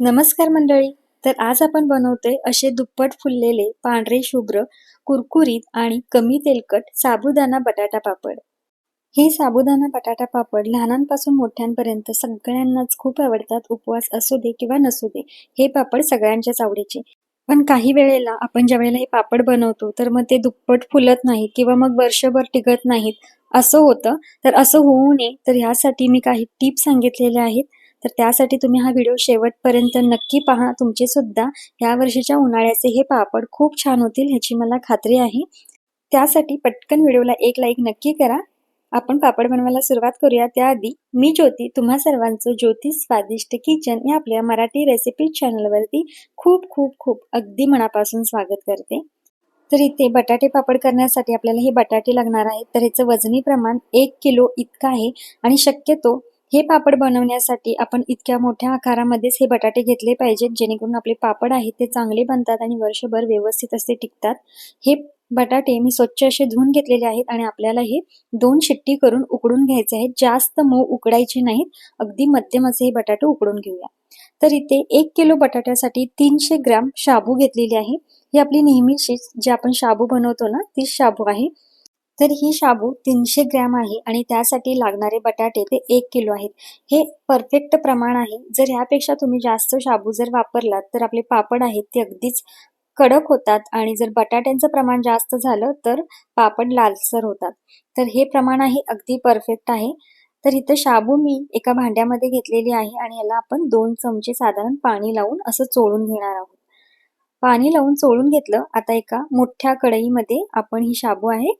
नमस्कार मंडळी. तर आज आपण बनवतोय असे दुप्पट फुललेले पांढरे शुभ्र कुरकुरीत आणि कमी तेलकट साबुदाणा बटाटा पापड. हे साबुदाणा बटाटा पापड लहानांपासून मोठ्यांपर्यंत सगळ्यांनाच खूप आवडतात. उपवास असू दे किंवा नसू दे हे पापड सगळ्यांच्याच आवडीचे. पण काही वेळेला आपण ज्या वेळेला हे पापड बनवतो तर मग ते दुप्पट फुलत नाहीत किंवा मग वर्षभर टिकत नाहीत. असं होतं. तर असं होऊ नये. तर ह्यासाठी मी काही टिप्स सांगितलेल्या आहेत. तर त्यासाठी तुम्ही हा व्हिडिओ शेवटपर्यंत नक्की पहा. तुमचे सुद्धा ह्या वर्षीच्या उन्हाळ्याचे हे पापड खूप छान होतील ह्याची मला खात्री आहे. त्यासाठी पटकन व्हिडिओला एक लाईक नक्की करा. आपण पापड बनवायला सुरुवात करूया. त्याआधी मी ज्योती तुम्हा सर्वांचं ज्योती स्वादिष्ट किचन या आपल्या मराठी रेसिपी चॅनलवरती खूप खूप खूप अगदी मनापासून स्वागत करते. तर इथे बटाटे पापड करण्यासाठी आपल्याला हे बटाटे लागणार आहेत. तर ह्याचं वजनी प्रमाण एक किलो इतकं आहे आणि शक्यतो हे पापड बनवण्यासाठी आपण इतक्या मोठ्या आकारामध्येच हे बटाटे घेतले पाहिजेत जेणेकरून आपले पापड आहेत ते चांगले बनतात आणि वर्षभर व्यवस्थित असे टिकतात. हे बटाटे मी स्वच्छ असे धुवून घेतलेले आहेत आणि आपल्याला हे दोन शिट्टी करून उकडून घ्यायचे आहेत. जास्त मऊ उकडायचे नाहीत अगदी मध्यम असे हे बटाटे उकडून घेऊया. तर इथे एक किलो बटाट्यासाठी तीनशे ग्राम शाबू घेतलेली आहे. ही आपली नेहमीची जे आपण शाबू बनवतो ना ती शाबू आहे. तर ही शाबू तीनशे ग्रॅम आहे आणि त्यासाठी लागणारे बटाटे ते एक किलो आहेत. हे परफेक्ट प्रमाण आहे. जर ह्यापेक्षा तुम्ही जास्त शाबू जर वापरलात तर आपले पापड आहेत ते अगदीच कडक होतात आणि जर बटाट्यांचं प्रमाण जास्त झालं तर पापड लालसर होतात. तर हे प्रमाण आहे अगदी परफेक्ट आहे. तर इथं शाबू मी एका भांड्यामध्ये घेतलेली आहे आणि याला आपण दोन चमचे साधारण पाणी लावून असं चोळून घेणार आहोत. पाणी लावून चोळून घेतलं आता एका मोठ्या कढईमध्ये आपण ही शाबू आहे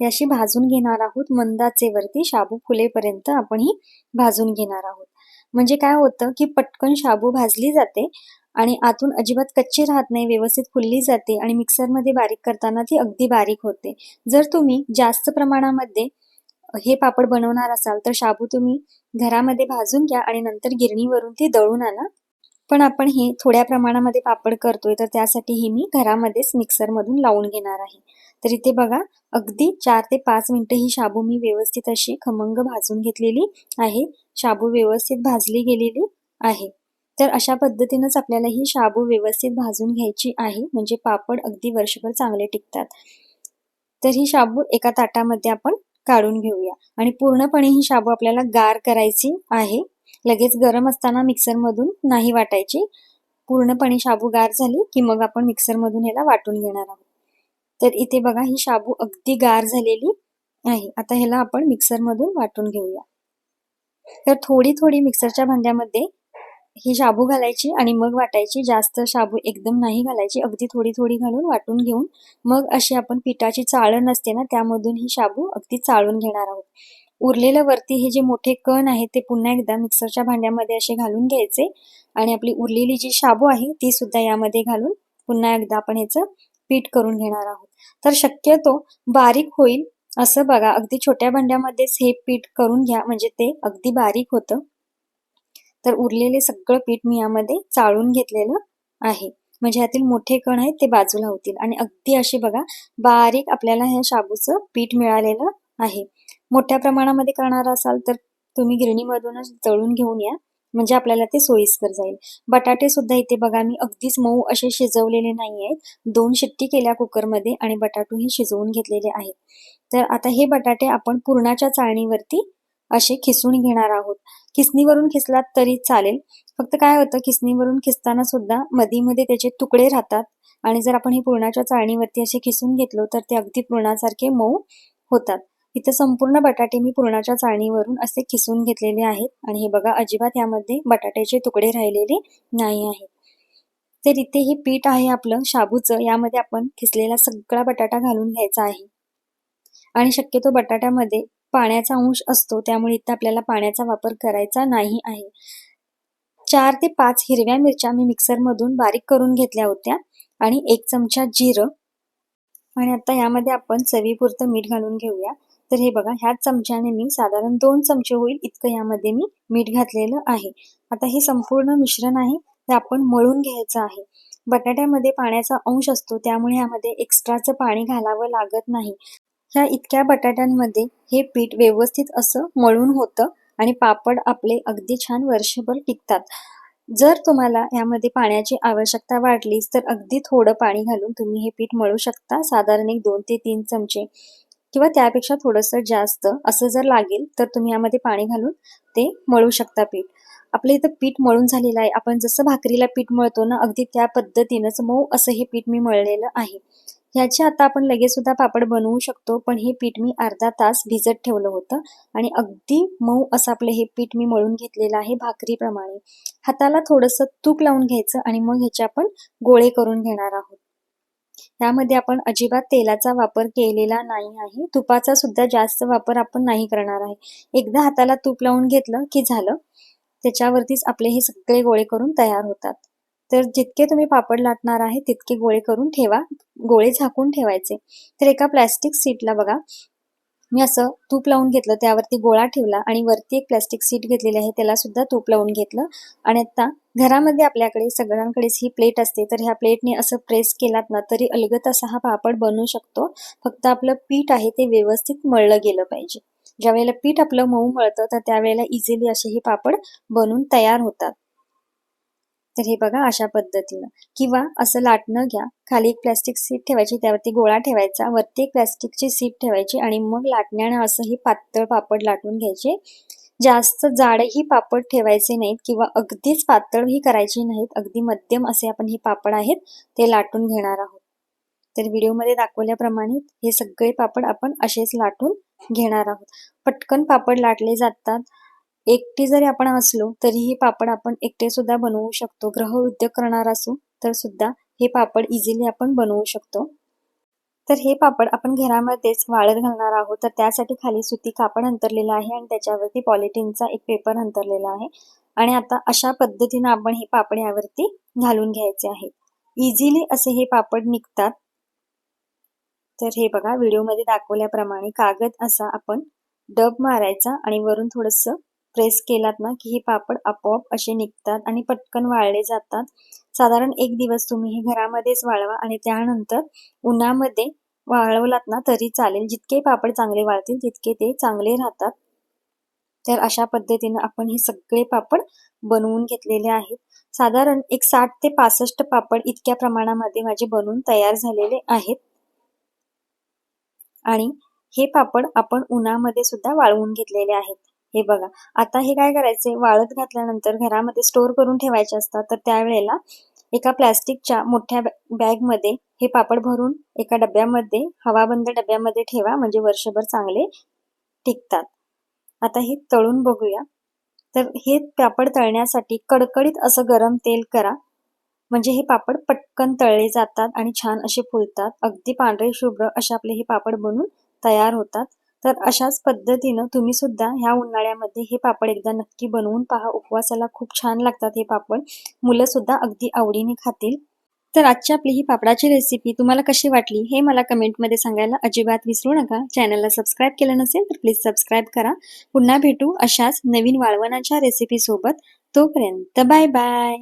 ती भाजून घेणार आहोत. मंदाचेवरती शाबू फुलेपर्यंत आपण ही भाजून घेणार आहोत. म्हणजे काय होतं की पटकन शाबू भाजली जाते आणि आतून अजिबात कच्ची राहत नाही व्यवस्थित फुलली जाते आणि मिक्सरमध्ये बारीक करताना ती अगदी बारीक होते. जर तुम्ही जास्त प्रमाणामध्ये हे पापड बनवणार असाल तर शाबू तुम्ही घरामध्ये भाजून घ्या आणि नंतर गिरणीवरून ती दळून आणा. पण आपण हे थोड्या प्रमाणामध्ये पापड करतोय तर त्यासाठी हे मी घरामध्येच मिक्सरमधून लावून घेणार आहे. तर इथे बघा अगदी चार ते पाच मिनिटं ही शाबू मी व्यवस्थित अशी खमंग भाजून घेतलेली आहे. शाबू व्यवस्थित भाजली गेलेली आहे. तर अशा पद्धतीनंच आपल्याला ही शाबू व्यवस्थित भाजून घ्यायची आहे. म्हणजे पापड अगदी वर्षभर चांगले टिकतात. तर ही शाबू एका ताटामध्ये आपण काढून घेऊया. आणि पूर्णपणे ही शाबू आपल्याला गार करायची आहे. लगेच गरम असताना मिक्सरमधून नाही वाटायची. पूर्णपणे शाबू गार झाली की मग आपण मिक्सरमधून ह्याला वाटून घेणार आहोत. तर इथे बघा ही शाबू अगदी गार झालेली आहे. आता ह्याला आपण मिक्सरमधून वाटून घेऊया. तर थोडी थोडी मिक्सरच्या भांड्यामध्ये ही शाबू घालायची आणि मग वाटायची जास्त शाबू एकदम नाही घालायची अगदी थोडी थोडी घालून वाटून घेऊन मग अशी आपण पिठाची चाळण असते ना त्यामधून ही शाबू अगदी चाळून घेणार आहोत. उरलेलं वरती हे जे मोठे कण आहेत ते पुन्हा एकदा मिक्सरच्या भांड्यामध्ये असे घालून घ्यायचे आणि आपली उरलेली जी शाबू आहे ती सुद्धा यामध्ये घालून पुन्हा एकदा आपण ह्याचं पीठ करून घेणार आहोत. तर शक्यतो बारीक होईल. असं बघा. अगदी छोट्या भांड्यामध्येच हे पीठ करून घ्या. म्हणजे ते अगदी बारीक होतं. तर उरलेले सगळं पीठ मी यामध्ये चाळून घेतलेलं आहे. म्हणजे यातील मोठे कण आहेत ते बाजूला होतील. आणि अगदी असे बघा बारीक आपल्याला ह्या शाबूचं पीठ मिळालेलं आहे. मोठ्या प्रमाणामध्ये करणार असाल तर तुम्ही गिरणीमधूनच तळून घेऊन या. म्हणजे आपल्याला ते सोयीस्कर जाईल. बटाटे सुद्धा इथे बघा मी अगदीच मऊ असे शिजवलेले नाही आहेत दोन शिट्टी केल्या कुकरमध्ये आणि बटाटूही शिजवून घेतलेले आहेत. तर आता हे बटाटे आपण पूर्णाच्या चाळणीवरती असे खिसून घेणार आहोत. खिसणीवरून खिसलात तरी चालेल. फक्त काय होतं खिसणीवरून खिसताना सुद्धा मधी मध्ये त्याचे तुकडे राहतात. आणि जर आपण हे पूर्णाच्या चाळणीवरती असे खिसून घेतलो तर ते अगदी पूर्णासारखे मऊ होतात. इथे संपूर्ण बटाटे मी पूर्णाच्या चाळणीवरून असे खिसून घेतलेले आहेत. आणि हे बघा अजिबात यामध्ये बटाट्याचे तुकडे राहिलेले नाही आहेत. तर इथे हे पीठ आहे आपलं शाबूचं. यामध्ये आपण खिसलेला सगळा बटाटा घालून घ्यायचा आहे. आणि शक्यतो बटाट्यामध्ये पाण्याचा अंश असतो त्यामुळे इथं आपल्याला पाण्याचा वापर करायचा नाही आहे. चार ते पाच हिरव्या मिरच्या मी मिक्सरमधून बारीक करून घेतल्या होत्या. आणि एक चमचा जिरं. आणि आता यामध्ये आपण चवीपुरतं मीठ घालून घेऊया. तर हे बघा ह्याच चमच्याने मी साधारण दोन चमचे होईल इतकं यामध्ये मी मीठ घातलेलं आहे. आता हे संपूर्ण मिश्रण आहे ते आपण मळून घ्यायचं आहे. बटाट्यामध्ये पाण्याचा अंश असतो त्यामुळे यामध्ये एक्स्ट्राचं पाणी घालावं लागत नाही. ह्या इतक्या बटाट्यांमध्ये हे पीठ व्यवस्थित असं मळून होतं आणि पापड आपले अगदी छान वर्षभर टिकतात. जर तुम्हाला यामध्ये पाण्याची आवश्यकता वाटलीच तर अगदी थोडं पाणी घालून तुम्ही हे पीठ मळू शकता साधारण एक दोन ते तीन चमचे. किंवा त्यापेक्षा थोडंसं जास्त असं जर लागेल तर तुम्ही यामध्ये पाणी घालून ते मळू शकता पीठ. आपलं इथं पीठ मळून झालेलं आहे. आपण जसं भाकरीला पीठ मळतो ना अगदी त्या पद्धतीनंच मऊ असं हे पीठ मी मळलेलं आहे. ह्याचे आता आपण लगेच सुद्धा पापड बनवू शकतो पण हे पीठ मी अर्धा तास भिजत ठेवलं होतं आणि अगदी मऊ असं आपलं हे पीठ मी मळून घेतलेलं आहे भाकरीप्रमाणे. हाताला थोडंसं तूप लावून घ्यायचं आणि मग ह्याचे आपण गोळे करून घेणार आहोत. त्यामध्ये आपण अजिबात तेलाचा वापर केलेला नाही आहे. तुपाचा सुद्धा जास्त वापर आपण नाही करणार आहे. एकदा हाताला तूप लावून घेतलं की झालं त्याच्यावरतीच आपले हे सगळे गोळे करून तयार होतात. तर जितके तुम्ही पापड लाटणार आहे तितके गोळे करून ठेवा. गोळे झाकून ठेवायचे. तर एका प्लॅस्टिक सीटला बघा मी असं तूप लावून घेतलं त्यावरती गोळा ठेवला आणि वरती एक प्लॅस्टिक सीट घेतलेली आहे त्याला सुद्धा तूप लावून घेतलं. आणि आता घरामध्ये आपल्याकडे सगळ्यांकडेच ही प्लेट असते तर ह्या प्लेटने असं प्रेस केलात ना तरी अलगत असा हा पापड बनू शकतो. फक्त आपलं पीठ आहे ते व्यवस्थित मळलं गेलं पाहिजे. ज्या वेळेला पीठ आपलं मऊ मळतं तर त्यावेळेला इझिली असे हे पापड बनून तयार होतात. तर हे बघा अशा पद्धतीनं. किंवा असं लाटणं घ्या खाली एक प्लॅस्टिक सीट ठेवायची त्यावरती गोळा ठेवायचा वरती एक प्लॅस्टिकची सीट ठेवायची आणि मग लाटण्यानं असं हे पातळ पापड लाटून घ्यायचे. जास्त जाडही पापड ठेवायचे नाहीत किंवा अगदीच पातळही करायची नाहीत अगदी मध्यम असे आपण हे पापड आहेत ते लाटून घेणार आहोत. तर व्हिडिओमध्ये दाखवल्याप्रमाणे हे सगळे पापड आपण असेच लाटून घेणार आहोत. पटकन पापड लाटले जातात. एकटे जरी आपण असलो तरीही पापड आपण एकटे सुद्धा बनवू शकतो. ग्रह उद्योग करणार असू तर सुद्धा हे पापड इझिली आपण बनवू शकतो. तर हे पापड आपण घरामध्येच वाळत घालणार आहोत. तर त्यासाठी खाली सुती कापड अंतरलेलं आहे आणि त्याच्यावरती पॉलिथिनचा एक पेपर अंतरलेला आहे. आणि आता अशा पद्धतीनं आपण हे पापड यावरती घालून घ्यायचे आहेत इझिली असे हे पापड निघतात. तर हे बघा व्हिडिओमध्ये दाखवल्याप्रमाणे कागद असा आपण डब मारायचा आणि वरून थोडंसं प्रेस केलात ना की हे पापड आपोआप असे निघतात आणि पटकन वाळले जातात. साधारण एक दिवस तुम्ही हे घरामध्येच वाळवा आणि त्यानंतर उन्हामध्ये वाळवलात ना तरी चालेल. जितके पापड चांगले वाळतील तितके ते चांगले राहतात. तर अशा पद्धतीनं आपण हे सगळे पापड बनवून घेतलेले आहेत. साधारण एक साठ ते पासष्ट पापड इतक्या प्रमाणामध्ये माझे बनवून तयार झालेले आहेत. आणि हे पापड आपण उन्हामध्ये सुद्धा वाळवून घेतलेले आहेत. हे बघा. आता हे काय करायचे वाळत घातल्यानंतर घरामध्ये स्टोर करून ठेवायचे असतात. तर त्यावेळेला एका प्लॅस्टिकच्या मोठ्या बॅगमध्ये हे पापड भरून एका डब्यामध्ये हवाबंद डब्यामध्ये ठेवा. म्हणजे वर्षभर चांगले टिकतात. आता हे तळून बघूया. तर हे पापड तळण्यासाठी कडकडीत असं गरम तेल करा. म्हणजे हे पापड पटकन तळले जातात आणि छान असे फुलतात. अगदी पांढरे शुभ्र असे आपले हे पापड बनून तयार होतात. तर अशाच पद्धतीनं तुम्ही सुद्धा ह्या उन्हाळ्यामध्ये हे पापड एकदा नक्की बनवून पहा. उपवासाला खूप छान लागतात हे पापड. मुलं सुद्धा अगदी आवडीने खातील. तर आजची आपली ही पापडाची रेसिपी तुम्हाला कशी वाटली हे मला कमेंटमध्ये सांगायला अजिबात विसरू नका. चॅनलला सबस्क्राईब केलं नसेल तर प्लीज सबस्क्राईब करा. पुन्हा भेटू अशाच नवीन वाळवणाच्या रेसिपी सोबत. तोपर्यंत बाय बाय